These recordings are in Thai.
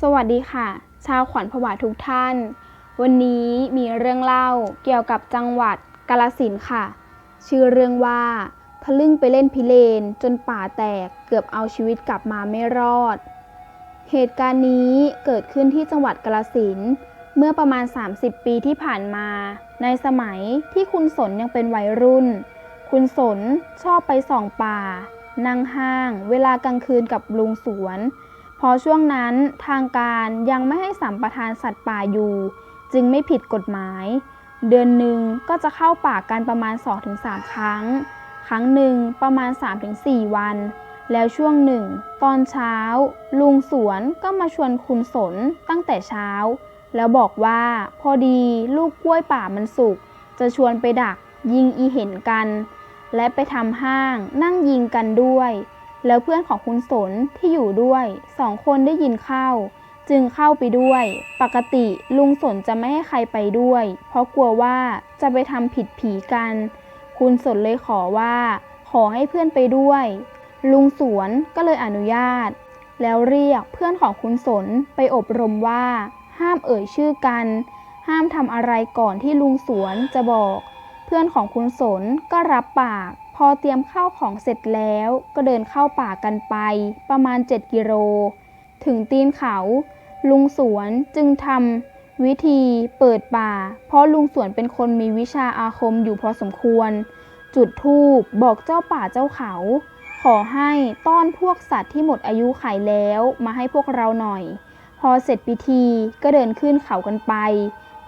สวัสดีค่ะ ชาวขวัญผวาทุกท่าน วันนี้มีเรื่องเล่าเกี่ยวกับจังหวัดกาลสินค่ะ ชื่อเรื่องว่าทะลึ่งไปเล่นพิเรนจนป่าแตกเกือบเอาชีวิตกลับมาไม่รอด เหตุการณ์นี้เกิดขึ้นที่จังหวัดกาลสินเมื่อประมาณ 30 ปีที่ผ่านมา ในสมัยที่คุณสนยังเป็นวัยรุ่น คุณสนชอบไปส่องป่า นั่งห้าง เวลากลางคืนกับลุงสวน พอช่วงนั้นทางการยังไม่ให้สัมปทานสัตว์ป่าอยู่ จึงไม่ผิดกฎหมาย เดือนหนึ่งก็จะเข้าป่ากันประมาณ 2-3 ครั้ง ครั้งหนึ่งประมาณ 3-4 วัน แล้วช่วงหนึ่ง ตอนเช้า ลุงสวนก็มาชวนคุณสนตั้งแต่เช้า แล้วบอกว่าพอดีลูกกล้วยป่ามันสุกจะชวนไปดักยิงอีเห็นกัน และไปทำห้างนั่งยิงกันด้วย แล้วเพื่อนของคุณสนที่อยู่ด้วยสองคนได้ยินเข้า จึงเข้าไปด้วย ปกติลุงสนจะไม่ให้ใครไปด้วย เพราะกลัวว่าจะไปทำผิดผีกัน คุณสนเลยขอว่า ขอให้เพื่อนไปด้วย ลุงสวนก็เลยอนุญาต แล้วเรียกเพื่อนของคุณสนไปอบรมว่า ห้ามเอ่ยชื่อกัน ห้ามทำอะไรก่อนที่ลุงสวนจะบอก เพื่อนของคุณสนก็รับปาก พอเตรียมข้าวของเสร็จแล้วก็เดินเข้าป่ากันไป ประมาณ 7 กิโล ถึงตีนเขา ลุงสวนจึงทำวิธีเปิดป่า เพราะลุงสวนเป็นคนมีวิชาอาคมอยู่พอสมควร จุดธูปบอกเจ้าป่าเจ้าเขา ขอให้ต้อนพวกสัตว์ที่หมดอายุไขแล้วมาให้พวกเราหน่อย พอเสร็จพิธีก็เดินขึ้นเขากันไป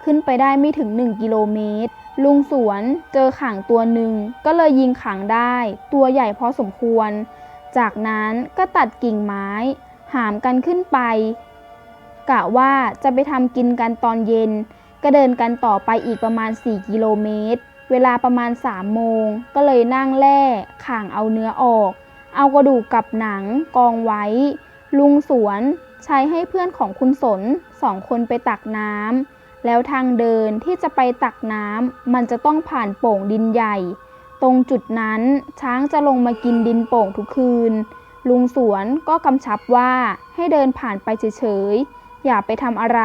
ขึ้นไปได้ไม่ถึง 1 กิโลเมตร ลุงสวนเจอข่างตัวหนึ่งก็เลยยิงข่างได้ ตัวใหญ่พอสมควร จากนั้นก็ตัดกิ่งไม้ หามกันขึ้นไป กะว่าจะไปทำกินกันตอนเย็น ก็เดินกันต่อไปอีกประมาณ 4 กิโลเมตร เวลาประมาณ 3 โมง ก็เลยนั่งแล่ข่างเอาเนื้อออก เอากระดูกกับหนังกองไว้ ลุงสวนใช้ให้เพื่อนของคุณสนสองคนไปตักน้ำ แล้วทางเดินที่จะไปตักน้ำมันจะต้องผ่านโป่งดินใหญ่ ตรงจุดนั้นช้างจะลงมากินดินโป่งทุกคืน ลุงสวนก็กำชับว่าให้เดินผ่านไปเฉยๆ อย่าไปทำอะไร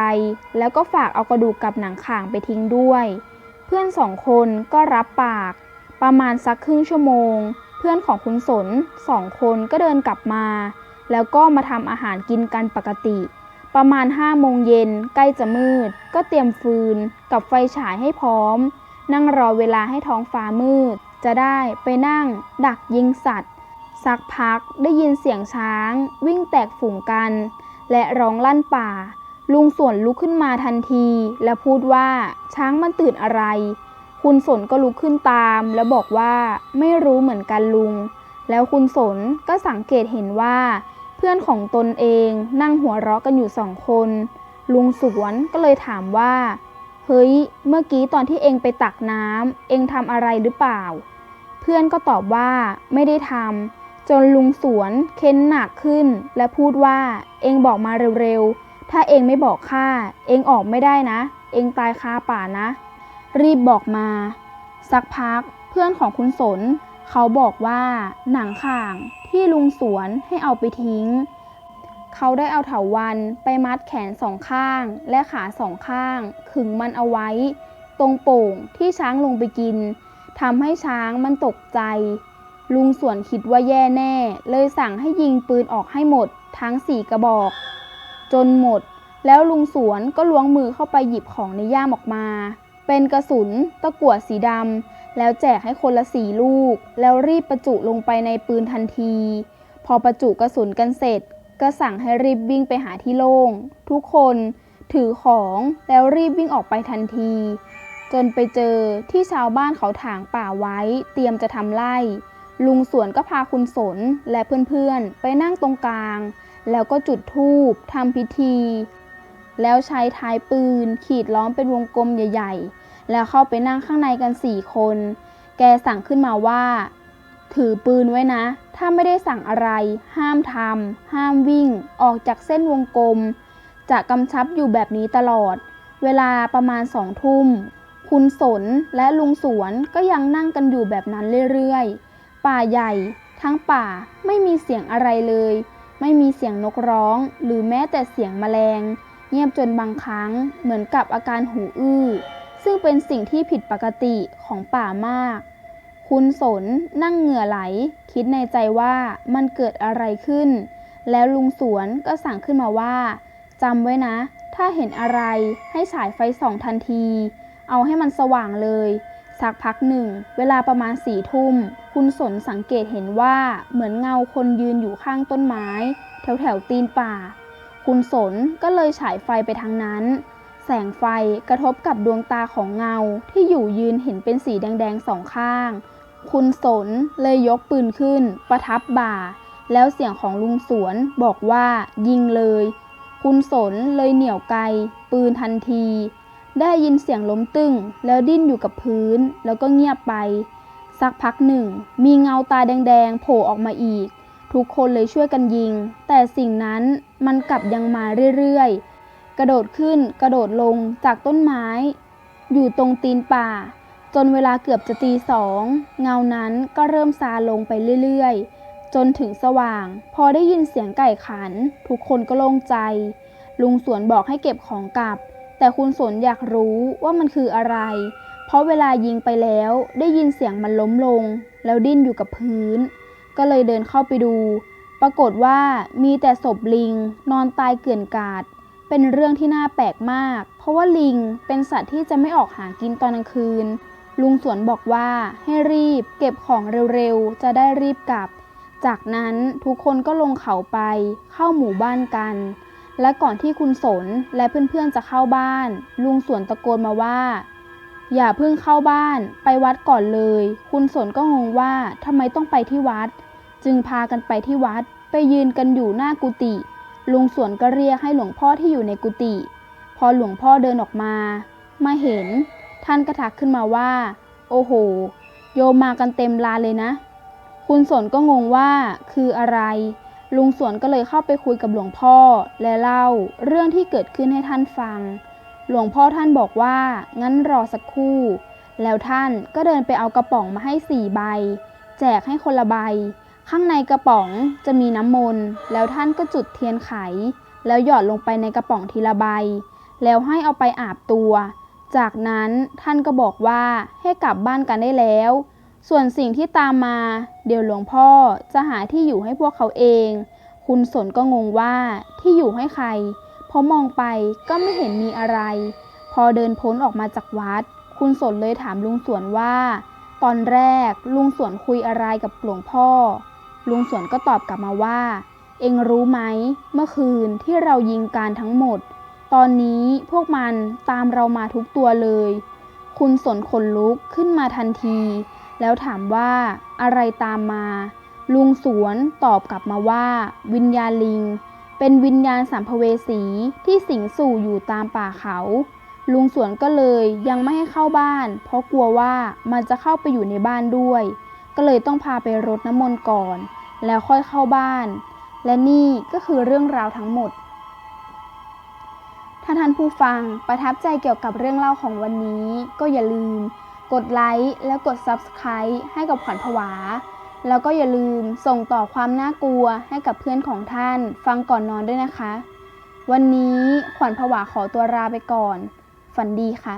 แล้วก็ฝากเอากระดูกกับหนังข่างไปทิ้งด้วย เพื่อนสองคนก็รับปาก ประมาณสักครึ่งชั่วโมง เพื่อนของคุณสนสองคนก็เดินกลับมา แล้วก็มาทำอาหารกินกันปกติ ประมาณ5โมงเย็นใกล้จะมืด ก็เตรียมฟืนกับไฟฉายให้พร้อม นั่งรอเวลาให้ท้องฟ้ามืด จะได้ไปนั่ง ดักยิงสัตว์ สักพักได้ยินเสียงช้าง วิ่งแตกฝูงกัน และร้องลั่นป่า ลุงสวนลุกขึ้นมาทันที และพูดว่าช้างมันตื่นอะไร คุณสนก็ลุกขึ้นตาม แล้วบอกว่าไม่รู้เหมือนกันลุง แล้วคุณสนก็สังเกตเห็นว่า เพื่อนของตนเองนั่งหัวเราะกันอยู่สองคน ลุงสวนก็เลยถามว่า เฮ้ย เมื่อกี้ตอนที่เองไปตักน้ำเองทำอะไรหรือเปล่า เพื่อนก็ตอบว่าไม่ได้ทำจนลุงสวนเค้นหนักขึ้น และพูดว่าเองบอกมาเร็วๆ ถ้าเองไม่บอกข้าเองออกไม่ได้นะ เองตายคาป่านะ รีบบอกมา สักพักเพื่อนของคุณสน เขาบอกว่าหนังข่างที่ลุงสวนให้เอาไปทิ้ง เขาได้เอาเถาวันไปมัดแขนสองข้างและขาสองข้าง ขึงมันเอาไว้ ตรงโป่งที่ช้างลงไปกินทำให้ช้างมันตกใจ ลุงสวนคิดว่าแย่แน่ เลยสั่งให้ยิงปืนออกให้หมดทั้งสี่กระบอก จนหมด แล้วลุงสวนก็ล้วงมือเข้าไปหยิบของในย่ามออกมา เป็นกระสุนตะกั่วสีดำ แล้วแจกให้คนละสี่ลูก แล้วรีบประจุลงไปในปืนทันที พอประจุกระสุนกันเสร็จ ก็สั่งให้รีบวิ่งไปหาที่โล่ง ทุกคนถือของแล้วรีบวิ่งออกไปทันที จนไปเจอที่ชาวบ้านเขาถางป่าไว้ เตรียมจะทำไร่ ลุงสวนก็พาคุณสนและเพื่อนๆ ไปนั่งตรงกลาง แล้วก็จุดธูปทำพิธี แล้วใช้ท้ายปืนขีดล้อมเป็นวงกลมใหญ่ ๆ แล้วเข้าไปนั่งข้างในกันสี่คน แกสั่งขึ้นมาว่า ถือปืนไว้นะ ถ้าไม่ได้สั่งอะไร ห้ามทำห้ามวิ่ง ออกจากเส้นวงกลม จะกำชับอยู่แบบนี้ตลอด เวลาประมาณสองทุ่ม คุณสนและลุงสวนก็ยังนั่งกันอยู่แบบนั้นเรื่อยๆ ป่าใหญ่ ทั้งป่าไม่มีเสียงอะไรเลย ไม่มีเสียงนกร้อง หรือแม้แต่เสียงแมลง เงียบจนบางครั้งเหมือนกับอาการหูอื้อ ซึ่งเป็นสิ่งที่ผิดปกติของป่ามาก คุณสนนั่งเหงื่อไหล คิดในใจว่ามันเกิดอะไรขึ้น แล้วลุงสวนก็สั่งขึ้นมาว่าจำไว้นะ ถ้าเห็นอะไรให้ฉายไฟส่องทันที เอาให้มันสว่างเลย สักพักหนึ่ง เวลาประมาณสี่ทุ่ม คุณสนสังเกตเห็นว่าเหมือนเงาคนยืนอยู่ข้างต้นไม้ แถวแถวตีนป่า คุณสนก็เลยฉายไฟไปทางนั้น แสงไฟกระทบกับดวงตาของเงาที่อยู่ยืนเห็นเป็นสีแดงๆสองข้าง คุณสนเลยยกปืนขึ้น ประทับบ่า แล้วเสียงของลุงสวนบอกว่า ยิงเลย คุณสนเลยเหนี่ยวไกปืนทันที ได้ยินเสียงล้มตึงแล้วดิ้นอยู่กับพื้น แล้วก็เงียบไป สักพักหนึ่ง มีเงาตาแดงๆโผล่ออกมาอีก ทุกคนเลยช่วยกันยิง แต่สิ่งนั้นมันกลับยังมาเรื่อยๆ กระโดดขึ้น กระโดดลงจากต้นไม้ อยู่ตรงตีนป่า จนเวลาเกือบจะตีสองเงานั้นก็เริ่มซาลงไปเรื่อยๆ จนถึงสว่าง พอได้ยินเสียงไก่ขัน ทุกคนก็โล่งใจ ลุงสวนบอกให้เก็บของกลับ แต่คุณสนอยากรู้ว่ามันคืออะไร เพราะเวลายิงไปแล้วได้ยินเสียงมันล้มลง แล้วดิ้นอยู่กับพื้น ก็เลยเดินเข้าไปดูปรากฏว่ามีแต่ศพลิง นอนตายเกลื่อนกาด เป็นเรื่องที่น่าแปลกมาก เพราะว่าลิงเป็นสัตว์ที่จะไม่ออกหากินตอนกลางคืน ลุงสวนบอกว่าให้รีบเก็บของเร็วๆ จะได้รีบกลับ จากนั้นทุกคนก็ลงเขาไปเข้าหมู่บ้านกัน และก่อนที่คุณสนและเพื่อนๆจะเข้าบ้าน ลุงสวนตะโกนมาว่า อย่าเพิ่งเข้าบ้าน ไปวัดก่อนเลย คุณสนก็งงว่าทำไมต้องไปที่วัด จึงพากันไปที่วัดไปยืนกันอยู่หน้ากุฏิ ลุงสวนก็เรียกให้หลวงพ่อที่อยู่ในกุฏิพอหลวงพ่อเดินออกมา มาเห็น ท่านก็ทักขึ้นมาว่า โอ้โห โยมมากันเต็มลานเลยนะ คุณสนก็งงว่าคืออะไร ลุงสวนก็เลยเข้าไปคุยกับหลวงพ่อและเล่าเรื่องที่เกิดขึ้นให้ท่านฟัง หลวงพ่อท่านบอกว่า งั้นรอสักครู่ แล้วท่านก็เดินไปเอากระป๋องมาให้สี่ใบ แจกให้คนละใบ ข้างในกระป๋องจะมีน้ำมนต์ แล้วท่านก็จุดเทียนไข แล้วหยอดลงไปในกระป๋องทีละใบ แล้วให้เอาไปอาบตัว จากนั้นท่านก็บอกว่าให้กลับบ้านกันได้แล้ว ส่วนสิ่งที่ตามมา เดี๋ยวหลวงพ่อจะหาที่อยู่ให้พวกเขาเอง คุณสนก็งงว่าที่อยู่ให้ใคร เพราะมองไปก็ไม่เห็นมีอะไร พอเดินพ้นออกมาจากวัด คุณสนเลยถามลุงสวนว่า ตอนแรกลุงสวนคุยอะไรกับหลวงพ่อ ลุงสวนก็ตอบกลับมาว่า เองรู้ไหม เมื่อคืนที่เรายิงการทั้งหมด ตอนนี้พวกมันตามเรามาทุกตัวเลย คุณสนขนลุกขึ้นมาทันที แล้วถามว่าอะไรตามมา ลุงสวนตอบกลับมาว่า วิญญาณลิง เป็นวิญญาณสัมภเวสีที่สิงสู่อยู่ตามป่าเขาลุงสวนก็เลยยังไม่ให้เข้าบ้าน เพราะกลัวว่ามันจะเข้าไปอยู่ในบ้านด้วย ก็เลยต้องพาไปรดน้ำมนต์ก่อน แล้วค่อยเข้าบ้าน และนี่ก็คือเรื่องราวทั้งหมด ถ้าท่านผู้ฟังประทับใจเกี่ยวกับเรื่องเล่าของวันนี้ ก็อย่าลืม กดไลค์และกด Subscribe ให้กับขวัญผวา แล้วก็อย่าลืมส่งต่อความน่ากลัวให้กับเพื่อนของท่าน ฟังก่อนนอนด้วยนะคะ วันนี้ขวัญผวาขอตัวลาไปก่อน ฝันดีค่ะ